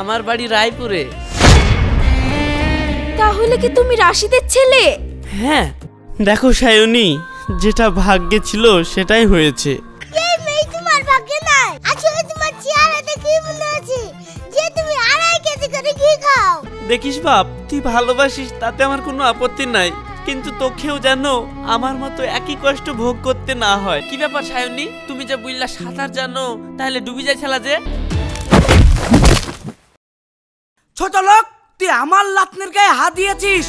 আমার বাড়ি রায়পুরে। তাহলে কি তুমি রাশিদের ছেলে? হ্যাঁ। দেখো সায়নী যেটা ভাগ্যে ছিল সেটাই হয়েছে। এই মেয়ে তোমার ভাগ্যে নাই? আসলে তোমার চেহারা দেখে মনে হচ্ছে যে তুমি আড়াই কেজি করে ঘি খাও। দেখিস বাপ তুই ভালোবাসিস তাতে আমার কোনো আপত্তি নাই। কিন্তু তোকেও জানো আমার মতো একই কষ্ট ভোগ করতে না হয়। কি ব্যাপার সায়নী? তুমি যা বুঝলা সাঁতার জানো তাহলে ডুবি যায় ছেলা যে। ছোট লোক তুই আমার লাতনের গায়ে হাত দিয়েছিস।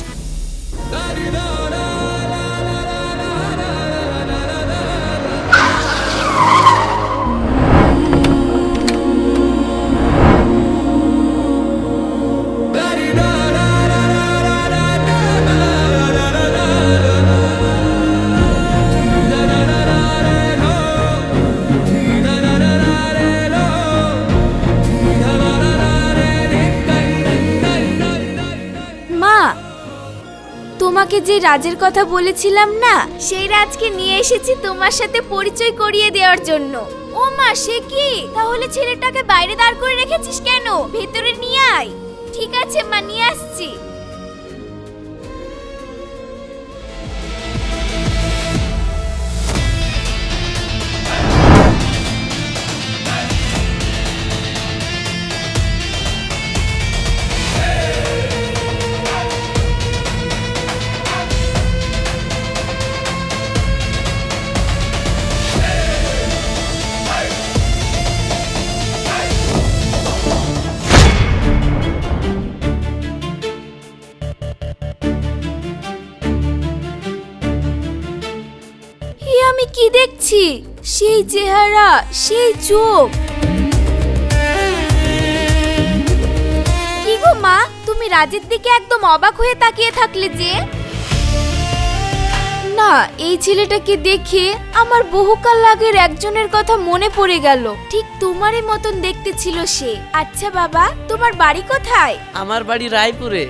তোমাকে যে রাজের কথা বলেছিলাম না, সেই রাজকে নিয়ে এসেছি তোমার সাথে পরিচয় করিয়ে দেওয়ার জন্য। ও মা, সে কি? তাহলে ছেলেটাকে বাইরে দাঁড় করে রেখেছিস কেন? ভেতরে নিয়ে আয়। ঠিক আছে মা, নিয়ে আসছি। কি দেখছি? সেই চেহারা সেই চোখ। কি গো মা তুমি রাজের দিকে একদম অবাক হয়ে তাকিয়ে থাকলে যে? না এই ছেলেটাকে দেখে আমার বহুকাল আগের একজনের কথা মনে পড়ে গেল। ঠিক তোমারই মতন দেখতে ছিল সে। আচ্ছা বাবা তোমার বাড়ি কোথায়? আমার বাড়ি রায়পুরে।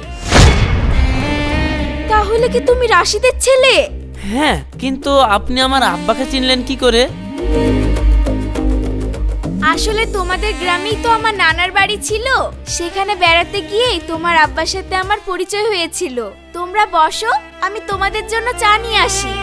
তাহলে কি তুমি রাশিদের ছেলে? হ্যাঁ কিন্তু আপনি আমার আব্বাকে চিনলেন কি করে? আসলে তোমাদের গ্রামেই তো আমার নানার বাড়ি ছিল। সেখানে বেড়াতে গিয়েই তোমার আব্বার সাথে আমার পরিচয় হয়েছিল। তোমরা বসো, আমি তোমাদের জন্য চা নিয়ে আসি।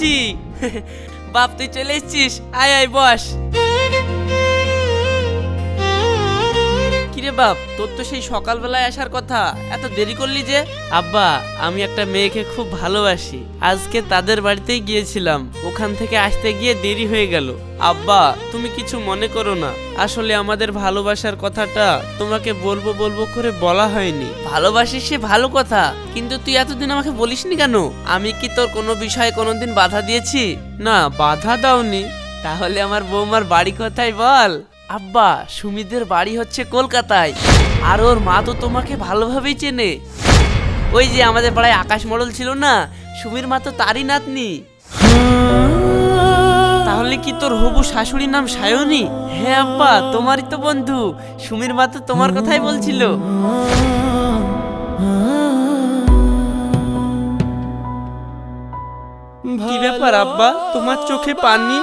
চলে বাপ তুই চলে এসেছিস? আয় আয় বস। কিরে বাপ তোর তো সেই সকালবেলায় আসার কথা। এত দেরি করলি যে? আব্বা আমি একটা মেয়েকে খুব ভালোবাসি। আজকে তাদের বাড়িতেই গিয়েছিলাম। ওখান থেকে আসতে গিয়ে দেরি হয়ে গেল। আব্বা তুমি কিছু মনে করো না। আসলে আমাদের ভালোবাসার কথাটা তোমাকে বলব বলব করে বলা হয়নি। ভালোবাসিস সে ভালো কথা কিন্তু তুই এতদিন আমাকে বলিসনি কেন? আমি কি তোর কোনো বিষয়ে কোনোদিন বাধা দিয়েছি? না বাধা দাওনি। তাহলে আমার বৌমার বাড়ি কোথায় বল? আব্বা সুমিদের বাড়ি হচ্ছে কলকাতায়। আর ওর মা তো তোমাকে ভালোভাবেই চেনে। ওই যে আমাদের পাড়ায় আকাশ মডল ছিল না, সুমির মা তো তারই নাতনি। তাহলে কি তোর হবু শাশুড়ির নাম সায়নী? হ্যাঁ আব্বা, তোমারই তো বন্ধু। সুমির মা তো তোমার কথাই বলছিল। কি ব্যাপার আব্বা, তোমার চোখে পানি?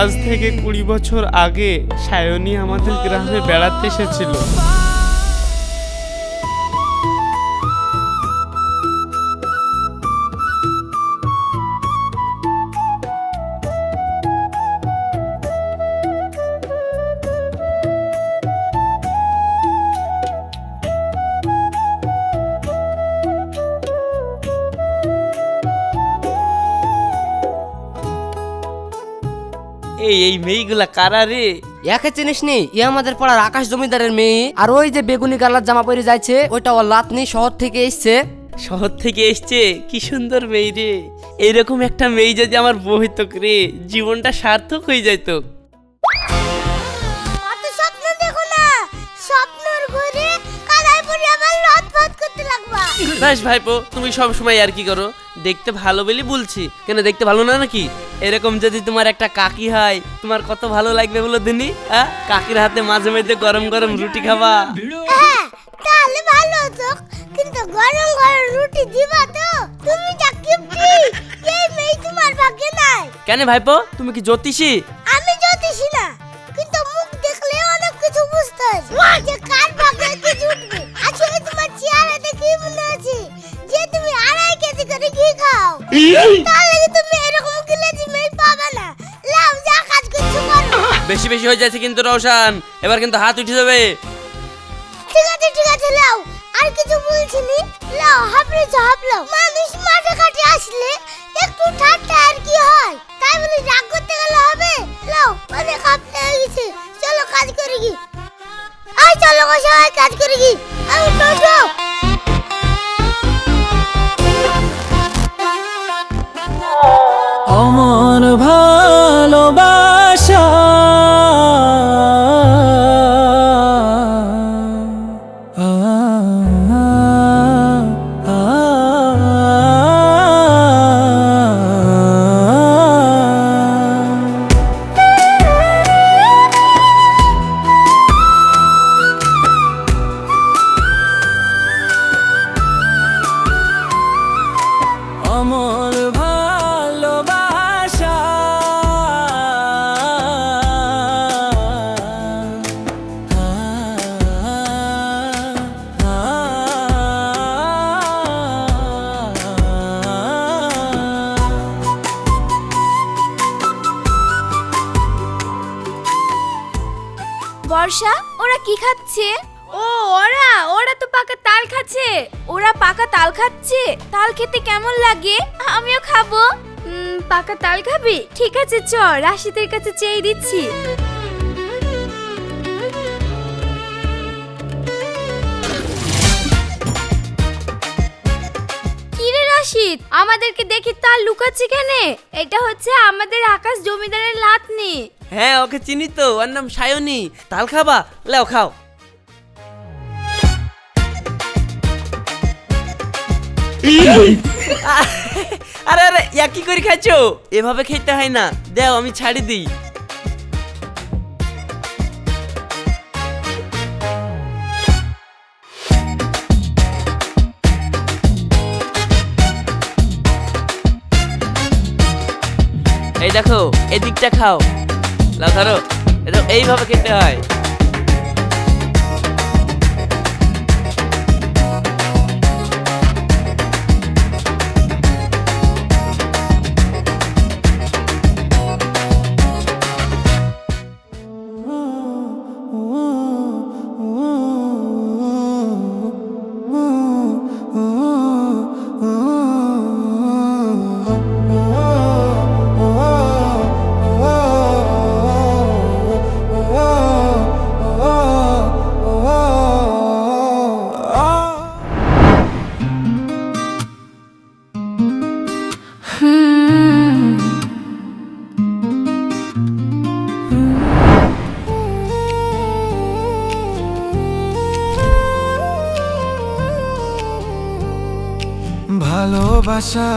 আজ থেকে কুড়ি বছর আগে সায়নী আমাদের গ্রামে বেড়াতে এসেছিল। এই মেয়েগুলা কারা রে? একে চিনিস নি? ই আমাদের পাড়ার আকাশ জমিদারের মেয়ে। আর ওই যে বেগুনি কালার জামা পরে যাচ্ছে ওইটা ওর লাতনি শহর থেকে এসছে। শহর থেকে এসছে? কি সুন্দর মেয়ে রে। এইরকম একটা মেয়ে যদি আমার বউ হইতো রে জীবনটা সার্থক হয়ে যাইতো। অত স্বপ্ন দেখো না। স্বপ্নর ঘরে কাদায় পড়ে আবার লটপট করতে লাগবা। বেশ ভাইপো তুমি সব সময় আর কি করো? দেখতে ভালো বলি বলছি। কেন দেখতে ভালো না নাকি? এরকম যদি তোমার একটা কাকি হয় তোমার কত ভালো লাগবে বলো দিনি? হ্যাঁ কাকির হাতে মাঝে মাঝে গরম গরম রুটি খাবা। হ্যাঁ তাহলে ভালো হতো। কিন্তু গরম গরম রুটি দিবা তো। তুমি যা কিপটি এই মেয়ে তোমার ভাগ্যে নাই। কেন ভাইপো? তুমি কি জ্যোতিষী? আমি জ্যোতিষী না। কিছু বুঝতে যে কার ভাগ্যে কি জুটবে আসলে তোমার চেহারা দেখে মনে হচ্ছে যে তুমি আড়াই কেজি করে ঘি খাও। তাহলে কি তুমি এরকম পাবে না। লাও যা কাজ কিছু করো। বেশি বেশি হয়ে যাচ্ছে কিন্তু রওশান। এবার কিন্তু হাত উঠে যাবে। ঠিক আছে ঠিক আছে লাও আর কিছু বলছিলি? লাও, হাবড়ে হাবলো মানুষ মাঠে ঘাটে আসলে একটু ঠাট্টা আর কি হয়। তাই বলে রাগ করতে গেলে হবে? লাও, অনেক হাবড়ে হয়ে গেছে। চলো কাজ করে কি আই চলো গো সবাই, কাজ করে কি আমি টোটো অমর বর্ষা ওরা কি খাচ্ছে? ও, ওরা ওরা তো পাকা তাল খাচ্ছে। ওরা পাকা তাল খাচ্ছে? তাল খেতে কেমন লাগে? আমিও খাব। পাকা তাল খাবি? ঠিক আছে চ রাশিদের কাছে চেয়ে দিচ্ছি। রাশিদ, আমাদেরকে দেখি তাল লুকাচ্ছে কেন? এটা হচ্ছে আমাদের আকাশ জমিদারের লাতনি। হ্যাঁ ওকে চিনি তো ওর নাম সায়নী। তাল খাবা? লেও খাও। আরে আরে ইয়া কি করে খাচ্ছো এভাবে খেতে হয় না। দেও আমি ছাড়ি দিই। এই দেখো এদিকটা খাও। লাও ধরো এইভাবে খেতে হয়।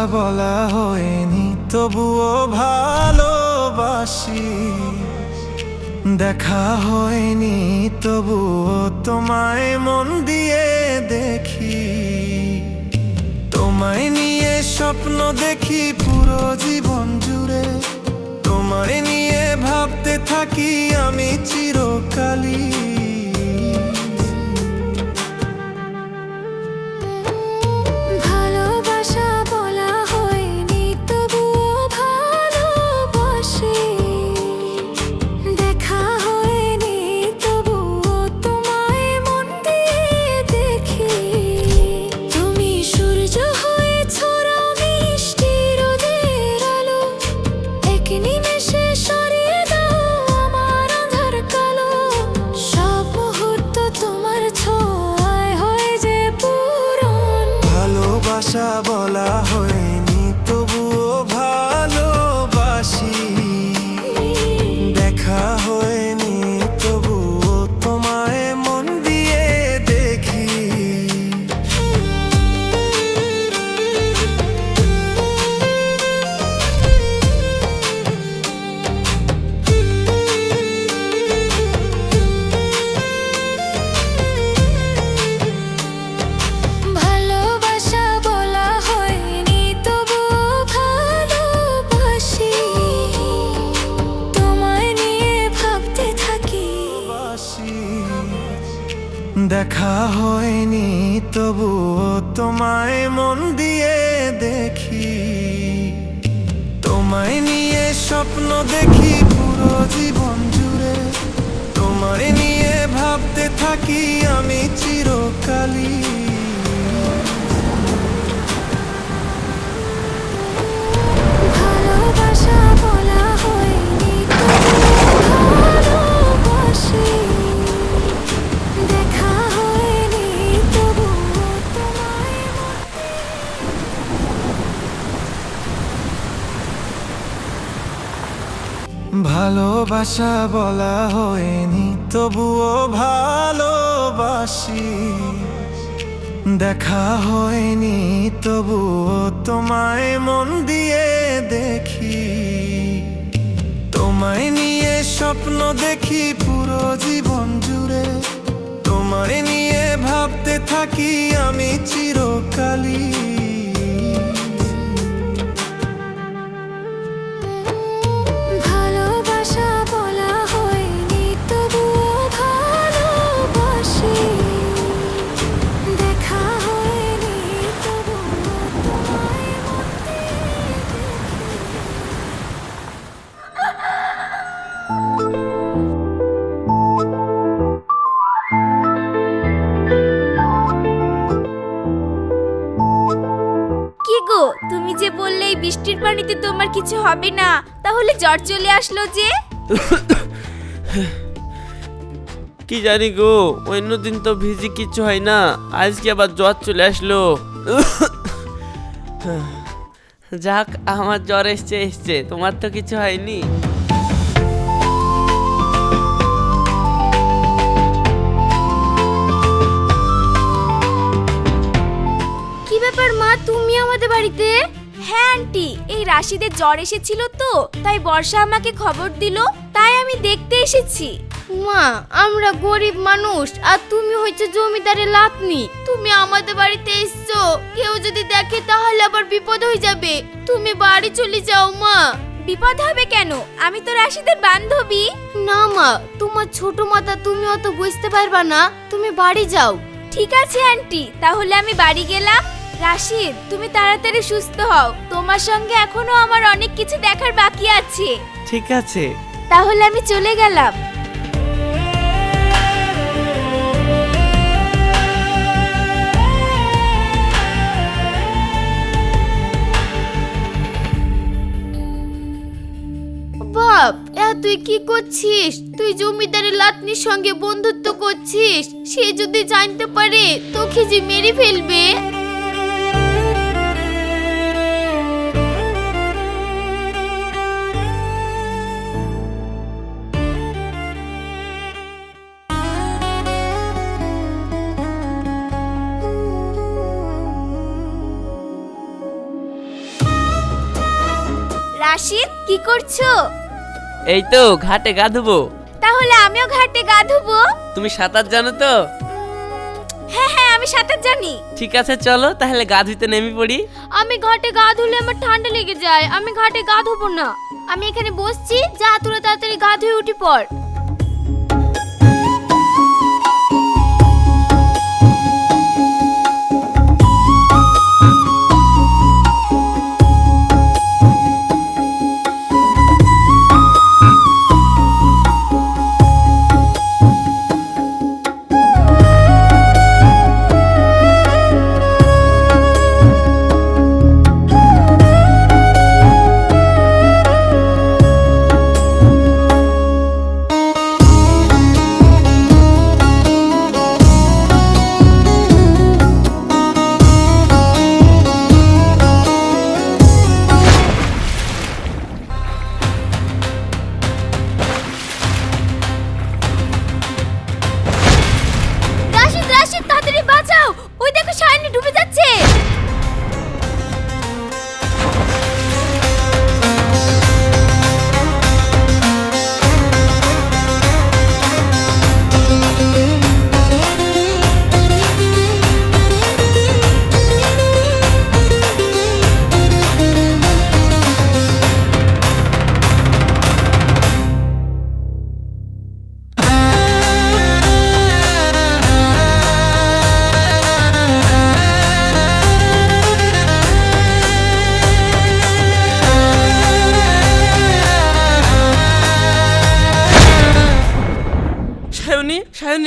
বলা হয়নি, তবুও ভালোবাসি। দেখা হয়নি, তবুও তোমায় মন দিয়ে দেখি। তোমায় নিয়ে স্বপ্ন দেখি পুরো জীবন জুড়ে। তোমায় নিয়ে ভাবতে থাকি আমি চিরকালই। ভালোবাসা বলা হয়নি, তবুও ভালোবাসি। দেখা হয়নি, তবুও তোমায় মন দিয়ে দেখি। তোমায় নিয়ে স্বপ্ন দেখি পুরো জীবন জুড়ে। তোমায় নিয়ে ভাবতে থাকি আমি চিরকালই। বললে এই বৃষ্টির পানিতে তোমার কিছু হবে না। তাহলে জ্বর চলে আসলো যে। কি জানি গো অন্যদিন তো ভিজি কিছু হয় না আজকে আবার জ্বর চলে আসলো। যাক আমার জ্বর এসছে এসছে তোমার তো কিছু হয়নি। কি ব্যাপার মা তুমি আমাদের বাড়িতে? হ্যাঁ আন্টি এই রাশিদের জ্বর এসেছিল তো তাই বর্ষা আমাকে খবর দিল তাই আমি দেখতে এসেছি। মা আমরা গরিব মানুষ আর তুমি হচ্ছে জমিদারের লাতনি তুমি আমাদের বাড়িতে এসছো কেউ যদি দেখে তাহলে আবার বিপদ হয়ে যাবে। তুমি বাড়ি চলে যাও মা। বিপদ হবে কেন? আমি তো রাশিদের বান্ধবী। না মা তোমার ছোট মাথা তুমি অত বুঝতে পারবা না। তুমি বাড়ি যাও। ঠিক আছে আন্টি তাহলে আমি বাড়ি গেলাম। রাশিদ তুমি তাড়াতাড়ি সুস্থ হও। তোমার সঙ্গে এখনও আমার অনেক কিছু দেখার বাকি আছে। ঠিক আছে। তাহলে আমি চলে গেলাম। বাপ এ তুই কি করছিস? তুই জমিদারের লাতনির সঙ্গে বন্ধুত্ব করছিস। সে যদি জানতে পারে তোকে যে মেরে ফেলবে। রাশিদ কি করছ? এই তো ঘাটে গা ধুবো তাহলে আমিও ঘাটে গা ধুবো তুমি সাঁতার জানো তো? হ্যাঁ হ্যাঁ আমি সাঁতার জানি। ঠিক আছে চলো তাহলে গা ধুইতে নেমে পড়ি। আমি ঘাটে গা ধুলে আমার ঠান্ডা লেগে যায়। আমি ঘাটে গা ধোবো না। আমি এখানে বসছি যা তোরা তাড়াতাড়ি গা ধুয়ে উঠি পড়।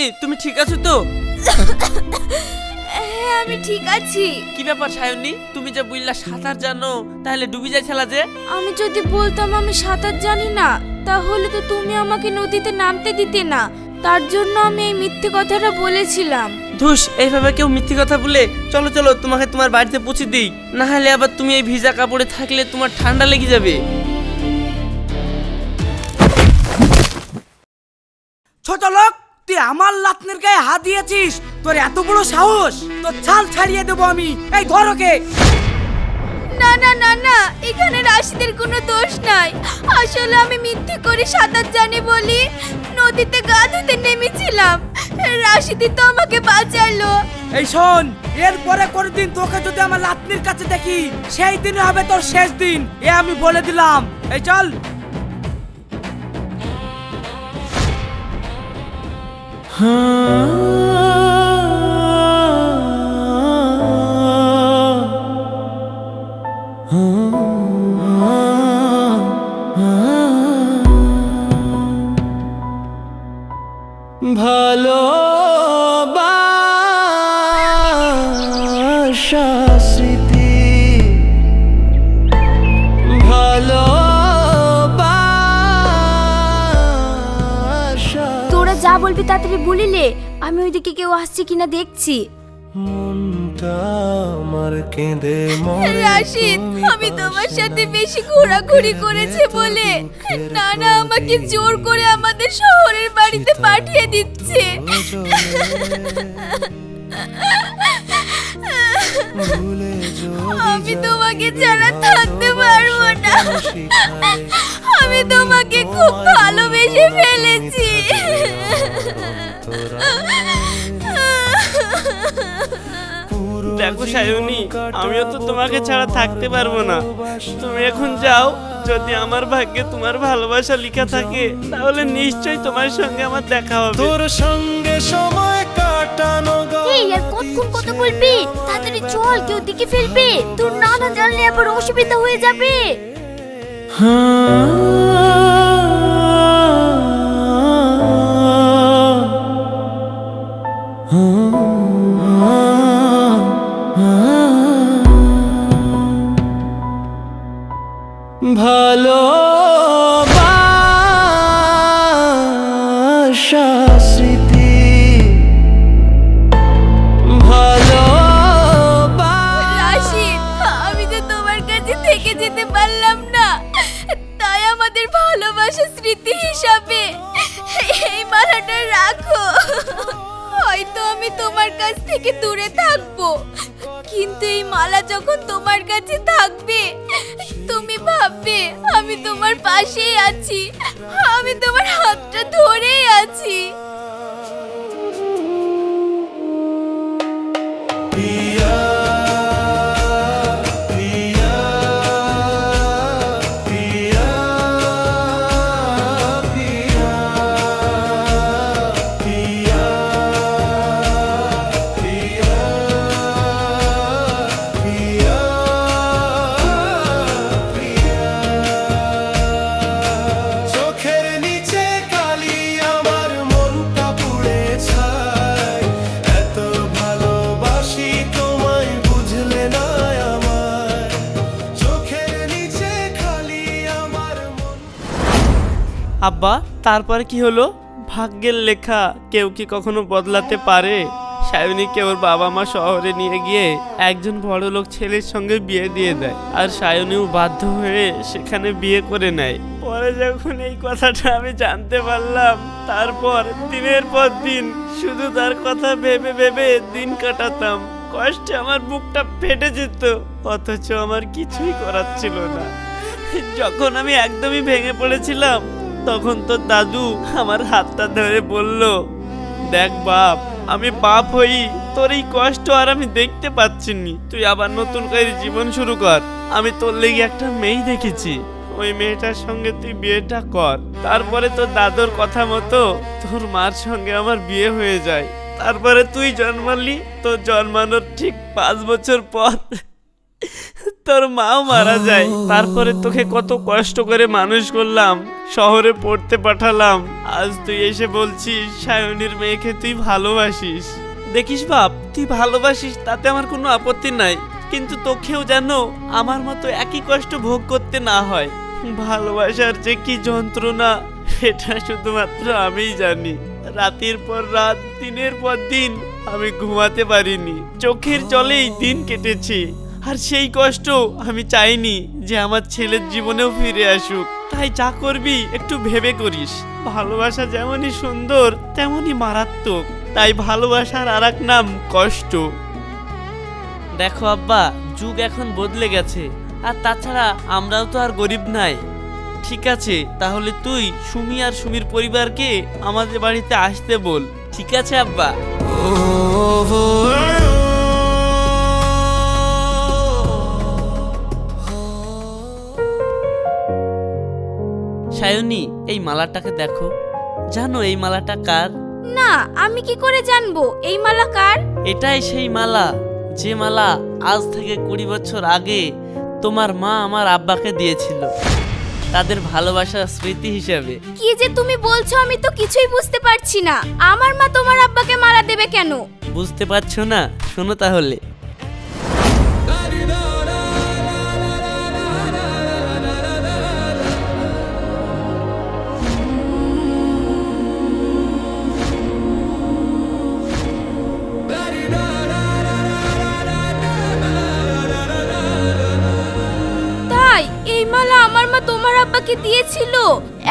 সায়নী তুমি ঠিক আছো তো? হ্যাঁ আমি ঠিক আছি। কি ব্যাপার সায়নী? তুমি যে বুঝলা সাঁতার জানো তাহলে ডুবি যে? আমি যদি বলতাম আমি সাঁতার জানি না তাহলে তো তুমি আমাকে নদীতে নামতে দিতে না। তার জন্য আমি এই মিথ্যে কথাটা বলেছিলাম। ধুস এইভাবে কেউ মিথ্যে কথা বলে চলো চলো তোমাকে তোমার বাড়িতে পৌঁছে দিই। না হলে আবার তুমি এই ভিজা কাপড়ে থাকলে তোমার ঠান্ডা লেগে যাবে। ছোট লোক তুই আমার লাতনের গায়ে হাত দিয়েছিস? তোর এত বড় সাহস? তোর ছাল ছাড়িয়ে দেবো আমি। এই ধর ওকে। না না না না এখানে রাশিদের কোনো দোষ নাই। আসলে আমি মিথ্যে করে সাঁতার জানি বলি। নদীতে গা ধুতে নেমেছিলাম। রাশিদি তো আমাকে বাঁচালো। এই শোন এরপরে কোনদিন তোকে যদি আমার লাতনির কাছে দেখি সেই দিন হবে তোর শেষ দিন। এ আমি বলে দিলাম। এই চল। ভালো ওইদিকে কেউ আসছে কিনা দেখছি। মনটা আমার কেঁদে মরে রাশিদ আমি তোমার সাথে বেশি ঘোরাঘুরি করেছে বলে নানা আমাকে জোর করে আমাদের শহরের বাড়িতে পাঠিয়ে দিচ্ছে। আমি তোমাকে ছাড়া থাকতে পারব না। আমি তোমাকে খুব ভালোবেসে ফেলেছি। দেখো সায়নী আমিও তো তোমাকে ছাড়া থাকতে পারব না। তুমি এখন যাও যদি আমার ভাগ্যে তোমার ভালোবাসা লেখা থাকে তাহলে নিশ্চয়ই তোমার সঙ্গে আমার দেখা হবে। তোর সঙ্গে সময় কাটানো এই আর কতক্ষণ কথা বলবি? তাড়াতাড়ি চল কেউ দিকে ফেলবে। তোর নানা জানলে আবার অসুবিধা হয়ে যাবে। ভালো তারপরে কি হলো? ভাগ্যের লেখা কেউ কি কখনো বদলাতে পারে? সায়নীকে ওর বাবা মা শহরে নিয়ে গিয়ে একজন বড় লোক ছেলের সঙ্গে বিয়ে দিয়ে দেয় আর সায়নীও বাধ্য হয়ে সেখানে বিয়ে করে নেয়। পরে যখন এই কথাটা আমি জানতে পারলাম, তারপর দিনের পর দিন শুধু তার কথা ভেবে ভেবে দিন কাটাতাম। কষ্টে আমার বুকটা ফেটে যেত, অথচ আমার কিছুই করার ছিল না। যখন আমি একদমই ভেঙে পড়েছিলাম তখন তো দাদু আমার হাতটা ধরে বলল, দেখ বাপ, আমি বাপ হই, তোর এই কষ্ট আর আমি দেখতে পাচ্ছি নি তুই আবার নতুন করে জীবন শুরু কর। আমি তোর লেগে একটা মেয়ে দেখেছি। ওই মেয়েটার সঙ্গে তুই বিয়েটা কর। তারপরে তোর দাদুর কথা মতো তোর মার সঙ্গে আমার বিয়ে হয়ে যায়। তারপরে তুই জন্মালি, তোর জন্মানোর ঠিক পাঁচ বছর পর তোর মাও মারা যায়। তারপরে তোকে কত কষ্ট করে মানুষ করলাম শহরে পড়তে পাঠালাম। আজ তুই এসে বলছিস সায়নীর মেয়েকে তুই ভালোবাসিস। দেখিস বাপ তুই ভালোবাসিস তাতে আমার কোনো আপত্তি নাই। কিন্তু তোকেও যেন আমার মতো একই কষ্ট ভোগ করতে না হয়। ভালোবাসার যে কি যন্ত্রণা এটা শুধুমাত্র আমিই জানি। রাতের পর রাত দিনের পর দিন আমি ঘুমাতে পারিনি। চোখের জলেই দিন কেটেছে। আর সেই কষ্ট আমি চাইনি যে আমার ছেলের জীবনেও ফিরে আসুক তাই যা করবি একটু ভেবে করিস ভালোবাসা যেমনই সুন্দর তেমনই মারাত্মক তাই ভালোবাসার আর এক নাম কষ্ট দেখো আব্বা যুগ এখন বদলে গেছে আর তাছাড়া আমরাও তো আর গরিব নাই ঠিক আছে তাহলে তুই সুমি আর সুমির পরিবারকে আমাদের বাড়িতে আসতে বল ঠিক আছে আব্বা সায়নী এই মালাটাকে দেখো। জানো এই মালাটা কার? না আমি কি করে জানব? এই মালা কার? এটাই সেই মালা। যে মালা আজ থেকে কুড়ি বছর আগে তোমার মা আমার আব্বাকে দিয়েছিল। তাদের ভালোবাসার স্মৃতি হিসেবে। কি যে তুমি বলছো আমি তো কিছুই বুঝতে পারছি না। আমার মা তোমার আব্বাকে মালা দেবে কেন? বুঝতে পারছ না? শোনো তাহলে। মালা আমার মা তোমার আব্বাকে দিয়েছিল।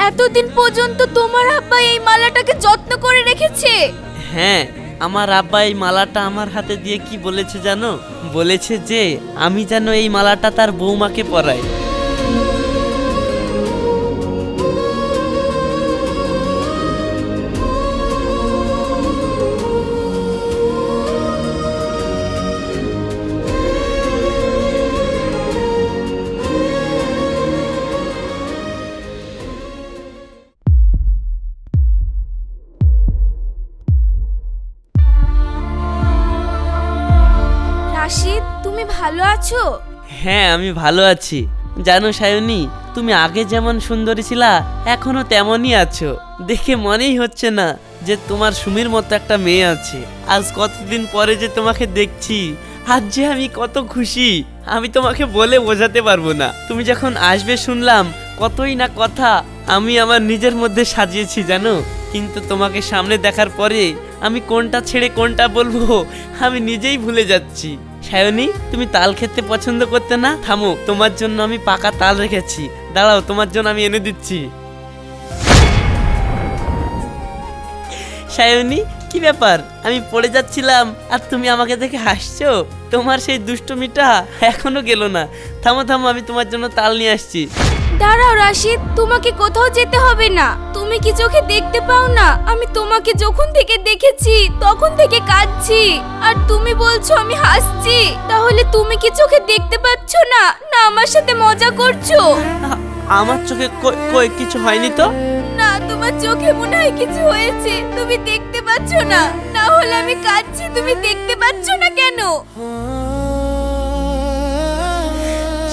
এতদিন পর্যন্ত তোমার আব্বা এই মালাটাকে যত্ন করে রেখেছে। হ্যাঁ আমার আব্বা এই মালাটা আমার হাতে দিয়ে কি বলেছে জানো? বলেছে যে, আমি যেন এই মালাটা তার বৌমাকে পরাই। আমি ভালো আছি। জানো সায়নী, তুমি আগে যেমন সুন্দরী ছিলা, এখনও তেমনই আছো। দেখে মনেই হচ্ছে না যে তোমার সুমির মতো একটা মেয়ে আছে। আজ কতদিন পরে যে তোমাকে দেখছি, আজ যে আমি কত খুশি, আমি তোমাকে বলে বোঝাতে পারব না। তুমি যখন আসবে শুনলাম, কতই না কথা আমি আমার নিজের মধ্যে সাজিয়েছি, জানো? কিন্তু তোমাকে সামনে দেখার পরে আমি কোনটা ছেড়ে কোনটা বলব, আমি নিজেই ভুলে যাচ্ছি। সায়নী তুমি তাল খেতে পছন্দ করতে না? থামো, তোমার জন্য আমি পাকা তাল রেখেছি। দাঁড়াও, তোমার জন্য আমি এনে দিচ্ছি। সায়নী কি ব্যাপার? আমি পড়ে যাচ্ছিলাম আর তুমি আমাকে দেখে হাসছো? তোমার সেই দুষ্টমিটা এখনও গেল না। থামো থামো, আমি তোমার জন্য তাল নিয়ে আসছি। দাঁড়াও, রাশিদ, তোমাকে কোথাও যেতে হবে না। তুমি কি চোখে দেখতে পাও না? আমি তোমাকে যখন থেকে দেখেছি, তখন থেকে কাঁদছি। আর তুমি বলছো আমি হাসছি। তাহলে তুমি কি চোখে দেখতে পাচ্ছ না? না, আমার সাথে মজা করছ? আমার চোখে কই- কিছু হয়নি তো? না তোমার চোখে মনে হয় কিছু হয়েছে। তুমি দেখতে পাচ্ছ না। না হলে আমি কাঁদছি তুমি দেখতে পাচ্ছ না কেন?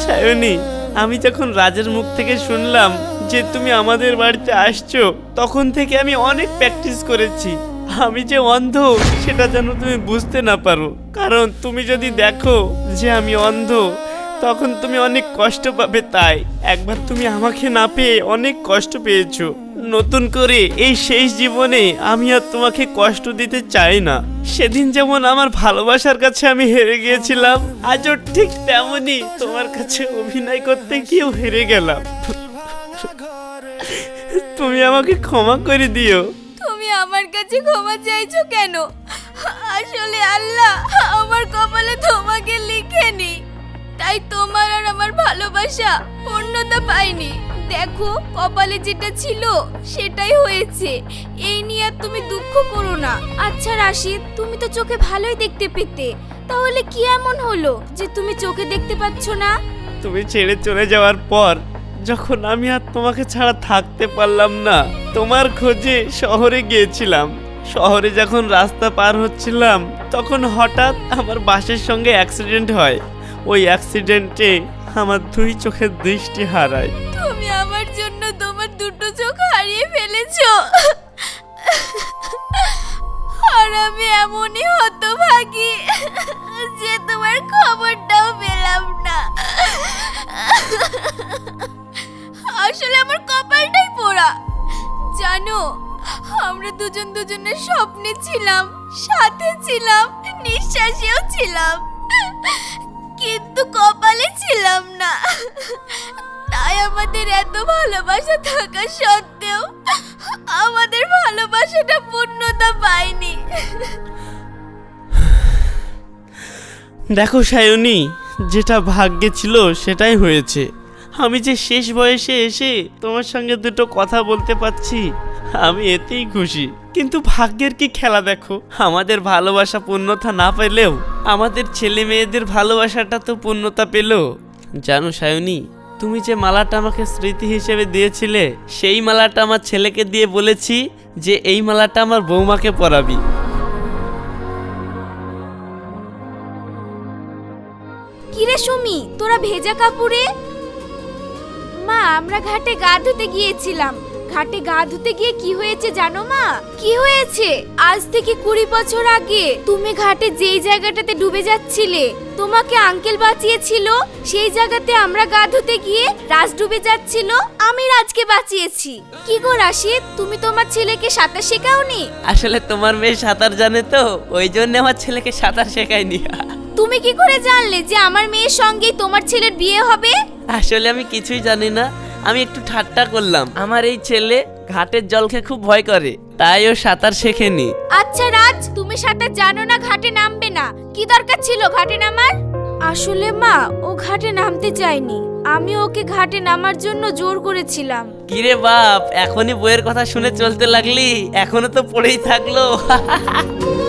সায়নী আমি যখন রাজের মুখ থেকে শুনলাম যে তুমি আমাদের বাড়িতে আসছো তখন থেকে আমি অনেক প্র্যাকটিস করেছি। আমি যে অন্ধ সেটা যেন তুমি বুঝতে না পারো। কারণ তুমি যদি দেখো যে আমি অন্ধ তখন তুমি অনেক কষ্ট পাবে তাই। একবার তুমি আমাকে না পেয়ে অনেক কষ্ট পেয়েছ। নতুন করে এই শেষ জীবনে আমি আর তোমাকে কষ্ট দিতে চাই না। সেদিন যেমন আমার ভালোবাসার কাছে আমি হেরে গিয়েছিলাম, আজও ঠিক তেমনই তোমার কাছে অভিনয় করতে গিয়েও হেরে গেলাম। তুমি আমাকে ক্ষমা করে দিও। তুমি আমার কাছে ক্ষমা চাইছো কেন? আসলে আল্লাহ আমার কপালে তোমাকে লিখেনি। তাই তোমার আর আমার ভালোবাসা, পূর্ণতা পাইনি। দেখো, কপালে যেটা ছিল, সেটাই হয়েছে। এই নিয়ে আর তুমি দুঃখ করো না। আচ্ছা রাশিদ, তুমি তো চোখে ভালোই দেখতে পেতে। তাহলে কি এমন হলো যে তুমি চোখে দেখতে পাচ্ছ না? তুমি ছেড়ে চলে যাওয়ার পর, যখন আমি আর তোমাকে ছাড়া থাকতে পারলাম না, তোমার খোঁজে শহরে গিয়েছিলাম। শহরে যখন রাস্তা পার হচ্ছিলাম, তখন হঠাৎ আমার বাসের সঙ্গে অ্যাক্সিডেন্ট হয়। ওই অ্যাক্সিডেন্টে আমার দুই চোখের দৃষ্টি হারায়। তুমি আমার জন্য তোমার দুটো চোখ হারিয়ে ফেলেছো। আর আমি এমনই হতভাগী যে তোমার খবরটাও পেলাম না। আসলে আমার কপালটাই পোড়া। জানো, আমরা দুজন দুজনের স্বপ্নে ছিলাম, সাথে ছিলাম, নিঃশ্বাসেও ছিলাম। কিন্তু কপালে ছিলাম না। তাই আমাদের এত ভালোবাসা থাকা সত্ত্বেও আমাদের ভালোবাসাটা পূর্ণতা পায়নি। দেখো সায়নী, যেটা ভাগ্যে ছিল সেটাই হয়েছে। আমি যে শেষ বয়সে এসে তোমার সঙ্গে দুটো কথা বলতে পারছি আমি এতেই খুশি। কিন্তু ভাগ্যের কি খেলা দেখো? আমাদের ভালোবাসা পূর্ণতা না পেলেও, আমাদের ছেলে মেয়েদের ভালোবাসাটা তো পূর্ণতা পেল। জানো সায়নী, তুমি যে মালাটা আমাকে স্মৃতি হিসেবে দিয়েছিলে, সেই মালাটা আমার ছেলেকে দিয়ে বলেছি যে এই মালাটা আমার বৌমাকে পরাবি। কিরে সুমি, তোরা ভেজা কাপড়ে? মা, আমরা ঘাটে গা ধুতে গিয়েছিলাম। ঘাটে গা ধুতে গিয়ে কি হয়েছে জানো মা? কি হয়েছে? আজ থেকে কুড়ি বছর আগে তুমি ঘাটে যেই জায়গাটাতে ডুবে যাচ্ছিলে তোমাকে আঙ্কেল বাঁচিয়েছিল? সেই জায়গাতে আমরা গা ধুতে গিয়ে রাজ ডুবে যাচ্ছিল আমি রাজকে বাঁচিয়েছি। কি গো রাশিদ তুমি তোমার ছেলেকে সাঁতার শেখাওনি? আসলে তোমার মেয়ে সাঁতার জানে তো ওই জন্য আমার ছেলেকে সাঁতার শেখায়নি। তুমি কি করে জানলে যে আমার মেয়ের সঙ্গেই তোমার ছেলের বিয়ে হবে? আসলে আমি কিছুই জানি না। আমি একটু ঠাট্টা করলাম। আমার এই ছেলে ঘাটের জল খেয়ে খুব ভয় করে তাই ও সাঁতার শেখেনি। আচ্ছা রাজ তুমি সাঁতার জানো না ঘাটে নামবে না। কি দরকার ছিল ঘাটে নামার? আসলে মা ও ঘাটে নামতে চায়নি। আমি ওকে ঘাটে নামার জন্য জোর করেছিলাম। কিরে বাপ এখনই বইয়ের কথা শুনে চলতে লাগলি? এখনও তো পড়েই থাকল।